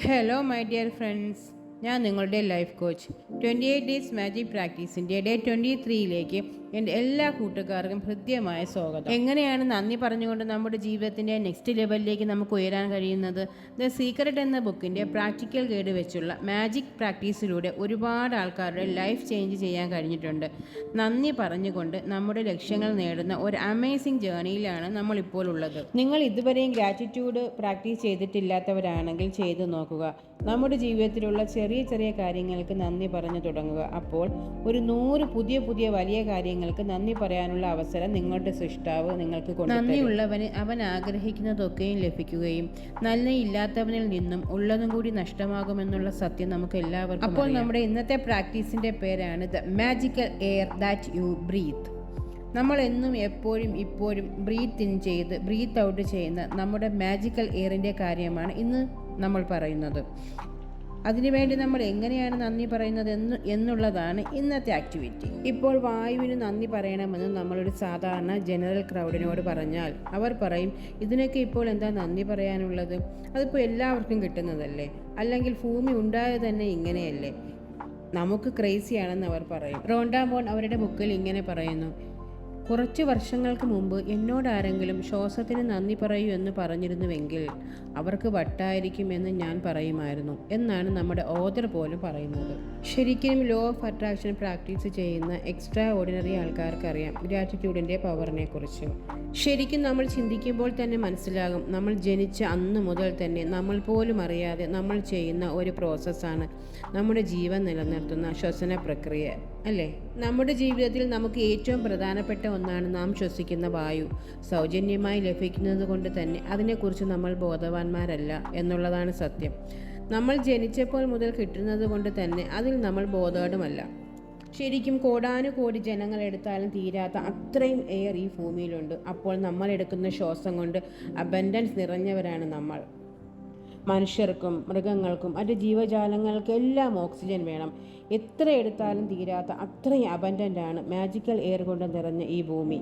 Hello my dear friends ഞാൻ നിങ്ങളുടെ life coach twenty eight days magic പ്രാക്ടീസിന്റെ day twenty ത്രീയിലേക്ക് എന്റെ എല്ലാ കൂട്ടുകാർക്കും ഹൃദ്യമായ സ്വാഗതം. എങ്ങനെയാണ് നന്ദി പറഞ്ഞുകൊണ്ട് നമ്മുടെ ജീവിതത്തിന്റെ നെക്സ്റ്റ് ലെവലിലേക്ക് നമുക്ക് ഉയരാൻ കഴിയുന്നത്? ദ സീക്രട്ട് എന്ന ബുക്കിന്റെ പ്രാക്ടിക്കൽ ഗൈഡ് വെച്ചുള്ള മാജിക് പ്രാക്ടീസിലൂടെ ഒരുപാട് ആൾക്കാരുടെ ലൈഫ് ചേഞ്ച് ചെയ്യാൻ കഴിഞ്ഞിട്ടുണ്ട്. നന്ദി പറഞ്ഞുകൊണ്ട് നമ്മുടെ ലക്ഷ്യങ്ങൾ നേടുന്ന ഒരു അമേസിംഗ് ജേണിയിലാണ് നമ്മളിപ്പോൾ ഉള്ളത്. നിങ്ങൾ ഇതുവരെയും ഗ്രാറ്റിറ്റ്യൂഡ് പ്രാക്ടീസ് ചെയ്തിട്ടില്ലാത്തവരാണെങ്കിൽ ചെയ്തു നോക്കുക. നമ്മുടെ ജീവിതത്തിലുള്ള ചെറിയ ചെറിയ കാര്യങ്ങൾക്ക് നന്ദി പറഞ്ഞു തുടങ്ങുക. അപ്പോൾ ഒരു നൂറ് പുതിയ പുതിയ വലിയ കാര്യങ്ങൾക്ക് നന്ദി പറയാനുള്ള അവസരം നിങ്ങളുടെ സൃഷ്ടാവ് നിങ്ങൾക്ക് നന്ദിയുള്ളവന് അവൻ ആഗ്രഹിക്കുന്നതൊക്കെയും ലഭിക്കുകയും നന്ദിയില്ലാത്തവനിൽ നിന്നും ഉള്ളതും കൂടി നഷ്ടമാകുമെന്നുള്ള സത്യം നമുക്ക് എല്ലാവർക്കും അപ്പോൾ നമ്മുടെ ഇന്നത്തെ പ്രാക്ടീസിന്റെ പേരാണ് the magical air that you breathe. നമ്മൾ എന്നും എപ്പോഴും ഇപ്പോഴും ബ്രീത്ത് ഇൻ ചെയ്ത് ബ്രീത്ത് ഔട്ട് ചെയ്യുന്ന നമ്മുടെ മാജിക്കൽ എയറിന്റെ കാര്യമാണ് ഇന്ന് നമ്മൾ പറയുന്നത്. അതിനുവേണ്ടി നമ്മൾ എങ്ങനെയാണ് നന്ദി പറയുന്നത് എന്ന് എന്നുള്ളതാണ് ഇന്നത്തെ ആക്ടിവിറ്റി ഇപ്പോൾ വായുവിന് നന്ദി പറയണമെന്ന് നമ്മളൊരു സാധാരണ ജനറൽ ക്രൗഡിനോട് പറഞ്ഞാൽ അവർ പറയും ഇതിനൊക്കെ ഇപ്പോൾ എന്താ നന്ദി പറയാനുള്ളത്? അതിപ്പോൾ എല്ലാവർക്കും കിട്ടുന്നതല്ലേ? അല്ലെങ്കിൽ ഭൂമി ഉണ്ടായത് തന്നെ ഇങ്ങനെയല്ലേ? നമുക്ക് ക്രേസിയാണെന്ന് അവർ പറയും. റോണ്ടാമോൺ അവരുടെ ബുക്കിൽ ഇങ്ങനെ പറയുന്നു കുറച്ച് വർഷങ്ങൾക്ക് മുമ്പ് എന്നോടാരെങ്കിലും ശ്വാസത്തിന് നന്ദി പറയൂ എന്ന് പറഞ്ഞിരുന്നുവെങ്കിൽ അവർക്ക് വട്ടായിരിക്കുമെന്ന് ഞാൻ പറയുമായിരുന്നു എന്നാണ് നമ്മുടെ ഓദർ പോലും പറയുന്നത്. ശരിക്കും ലോ ഓഫ് അട്രാക്ഷൻ പ്രാക്ടീസ് ചെയ്യുന്ന എക്സ്ട്രാ ഓർഡിനറി ആൾക്കാർക്കറിയാം ഗ്രാറ്റിറ്റ്യൂഡിന്റെ പവറിനെ കുറിച്ച് ശരിക്കും നമ്മൾ ചിന്തിക്കുമ്പോൾ തന്നെ മനസ്സിലാകും നമ്മൾ ജനിച്ച അന്ന് മുതൽ തന്നെ നമ്മൾ പോലും അറിയാതെ നമ്മൾ ചെയ്യുന്ന ഒരു പ്രോസസ്സാണ് നമ്മുടെ ജീവൻ നിലനിർത്തുന്ന ശ്വസന പ്രക്രിയ അല്ലേ? നമ്മുടെ ജീവിതത്തിൽ നമുക്ക് ഏറ്റവും പ്രധാനപ്പെട്ട ഒന്നാണ് നാം ശ്വസിക്കുന്ന വായു. സൗജന്യമായി ലഭിക്കുന്നത് കൊണ്ട് തന്നെ അതിനെക്കുറിച്ച് നമ്മൾ ബോധവാന്മാരല്ല എന്നുള്ളതാണ് സത്യം. നമ്മൾ ജനിച്ചപ്പോൾ മുതൽ കിട്ടുന്നത് കൊണ്ട് തന്നെ അതിൽ നമ്മൾ ബോധവാനുമല്ല ശരിക്കും കോടാനുകോടി ജനങ്ങൾ എടുത്താലും തീരാത്ത അത്രയും എയർ ഈ ഭൂമിയിലുണ്ട്. അപ്പോൾ നമ്മൾ എടുക്കുന്ന ശ്വാസം കൊണ്ട് അബൻഡൻസ് നിറഞ്ഞവരാണ് നമ്മൾ. മനുഷ്യർക്കും മൃഗങ്ങൾക്കും മറ്റ് ജീവജാലങ്ങൾക്കും എല്ലാം ഓക്സിജൻ വേണം. എത്ര എടുത്താലും തീരാത്ത അത്രയും അബൻഡന്റ് ആണ് മാജിക്കൽ എയർ കൊണ്ട് നിറഞ്ഞ ഈ ഭൂമി.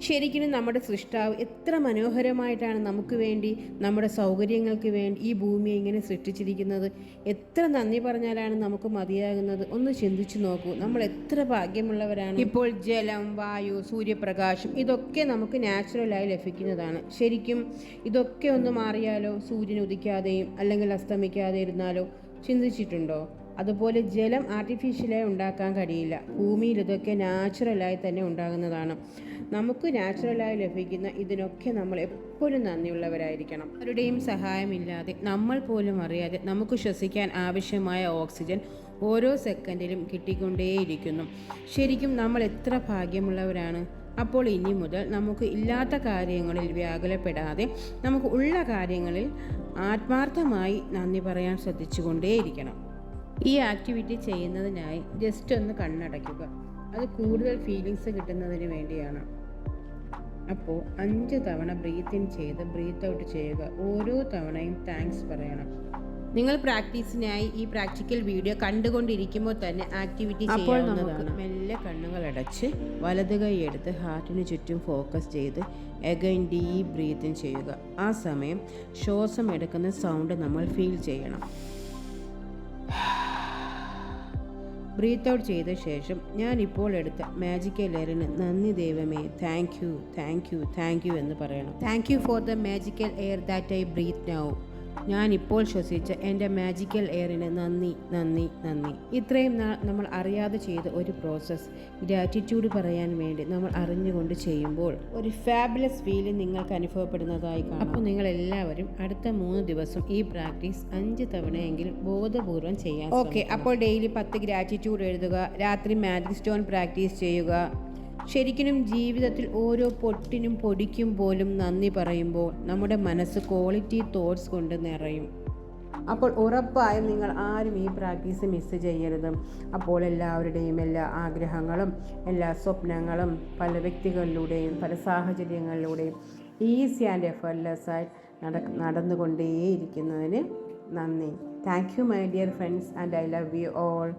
ശരിക്കും നമ്മുടെ സൃഷ്ടാവ് എത്ര മനോഹരമായിട്ടാണ് നമുക്ക് വേണ്ടി നമ്മുടെ സൗകര്യങ്ങൾക്ക് വേണ്ടി ഈ ഭൂമിയെ ഇങ്ങനെ സൃഷ്ടിച്ചിരിക്കുന്നത്. എത്ര നന്ദി പറഞ്ഞാലാണ് നമുക്ക് മതിയാകുന്നത്? ഒന്ന് ചിന്തിച്ചു നോക്കൂ. നമ്മൾ എത്ര ഭാഗ്യമുള്ളവരാണ്. ഇപ്പോൾ ജലം വായു സൂര്യപ്രകാശം ഇതൊക്കെ നമുക്ക് നാച്ചുറലായി ലഭിക്കുന്നതാണ്. ശരിക്കും ഇതൊക്കെ ഒന്ന് മാറിയാലോ? സൂര്യൻ ഉദിക്കാതെയും അല്ലെങ്കിൽ അസ്തമിക്കാതെ ഇരുന്നാലോ? ചിന്തിച്ചിട്ടുണ്ടോ? അതുപോലെ ജലം ആർട്ടിഫിഷ്യലായി ഉണ്ടാക്കാൻ കഴിയില്ല. ഭൂമിയിൽ ഇതൊക്കെ നാച്ചുറലായി തന്നെ ഉണ്ടാകുന്നതാണ്. നമുക്ക് നാച്ചുറലായി ലഭിക്കുന്ന ഇതിനൊക്കെ നമ്മൾ എപ്പോഴും നന്ദിയുള്ളവരായിരിക്കണം. ആരുടെയും സഹായമില്ലാതെ നമ്മൾ പോലും അറിയാതെ നമുക്ക് ശ്വസിക്കാൻ ആവശ്യമായ ഓക്സിജൻ ഓരോ സെക്കൻഡിലും കിട്ടിക്കൊണ്ടേയിരിക്കുന്നു. ശരിക്കും നമ്മൾ എത്ര ഭാഗ്യമുള്ളവരാണ്? അപ്പോൾ ഇനി മുതൽ നമുക്ക് ഇല്ലാത്ത കാര്യങ്ങളിൽ വ്യാകുലപ്പെടാതെ നമുക്ക് ഉള്ള കാര്യങ്ങളിൽ ആത്മാർത്ഥമായി നന്ദി പറയാൻ ശ്രദ്ധിച്ചുകൊണ്ടേയിരിക്കണം. ഈ ആക്ടിവിറ്റി ചെയ്യുന്നതിനായി ജസ്റ്റ് ഒന്ന് കണ്ണടയ്ക്കുക. അത് കൂടുതൽ ഫീലിങ്സ് കിട്ടുന്നതിന് വേണ്ടിയാണ്. അപ്പോൾ അഞ്ച് തവണ ബ്രീത്ത് ഇൻ ചെയ്ത് ബ്രീത്ത് ഔട്ട് ചെയ്യുക. ഓരോ തവണയും താങ്ക്സ് പറയണം. നിങ്ങൾ പ്രാക്ടീസിനായി ഈ പ്രാക്ടിക്കൽ വീഡിയോ കണ്ടുകൊണ്ടിരിക്കുമ്പോൾ തന്നെ ആക്ടിവിറ്റി ചെയ്യാവുന്നതാണ്. മെല്ലെ കണ്ണുകൾ അടച്ച് വലത് കൈ എടുത്ത് ഹാർട്ടിന് ചുറ്റും ഫോക്കസ് ചെയ്ത് എഗൈൻ ഡീപ് ബ്രീത്തിങ് ചെയ്യുക. ആ സമയം ശ്വാസം എടുക്കുന്ന സൗണ്ട് നമ്മൾ ഫീൽ ചെയ്യണം. ബ്രീത്ത് ഔട്ട് ചെയ്ത ശേഷം ഞാൻ ഇപ്പോൾ എടുത്ത മാജിക്കൽ എയറിന് നന്ദി ദൈവമേ thank you thank you thank you എന്ന് പറയണം. Thank you for the magical air that I breathe now ഞാൻ ഇപ്പോൾ ശ്വസിച്ച എന്റെ മാജിക്കൽ എയറിന് നന്ദി നന്ദി നന്ദി. ഇത്രയും നാൾ നമ്മൾ അറിയാതെ ചെയ്ത ഒരു പ്രോസസ്സ് ഗ്രാറ്റിറ്റ്യൂഡ് പറയാൻ വേണ്ടി നമ്മൾ അറിഞ്ഞുകൊണ്ട് ചെയ്യുമ്പോൾ ഒരു ഫാബുലസ് ഫീൽ നിങ്ങൾക്ക് അനുഭവപ്പെടുന്നതായി കാണാം. അപ്പോൾ നിങ്ങൾ എല്ലാവരും അടുത്ത മൂന്ന് ദിവസം ഈ പ്രാക്ടീസ് അഞ്ച് തവണയെങ്കിലും ബോധപൂർവം ചെയ്യാം ഓക്കെ അപ്പോൾ ഡെയിലി പത്ത് ഗ്രാറ്റിറ്റ്യൂഡ് എഴുതുക രാത്രി മാജിക് സ്റ്റോൺ പ്രാക്ടീസ് ചെയ്യുക ശരിക്കും ജീവിതത്തിൽ ഓരോ പൊട്ടിനും പൊടിക്കും പോലും നന്ദി പറയുമ്പോൾ നമ്മുടെ മനസ്സ് ക്വാളിറ്റി തോട്ട്സ് കൊണ്ട് നിറയും. അപ്പോൾ ഉറപ്പായും നിങ്ങൾ ആരും ഈ പ്രാക്ടീസ് മിസ് ചെയ്യരുത്. അപ്പോൾ എല്ലാവരുടെയും എല്ലാ ആഗ്രഹങ്ങളും എല്ലാ സ്വപ്നങ്ങളും പല വ്യക്തികളിലൂടെയും പല സാഹചര്യങ്ങളിലൂടെയും ഈസി ആൻഡ് എഫർട്ട്ലെസ്സായി നട നടന്നുകൊണ്ടേയിരിക്കുന്നതിന് നന്ദി. Thank you my dear friends and I love you all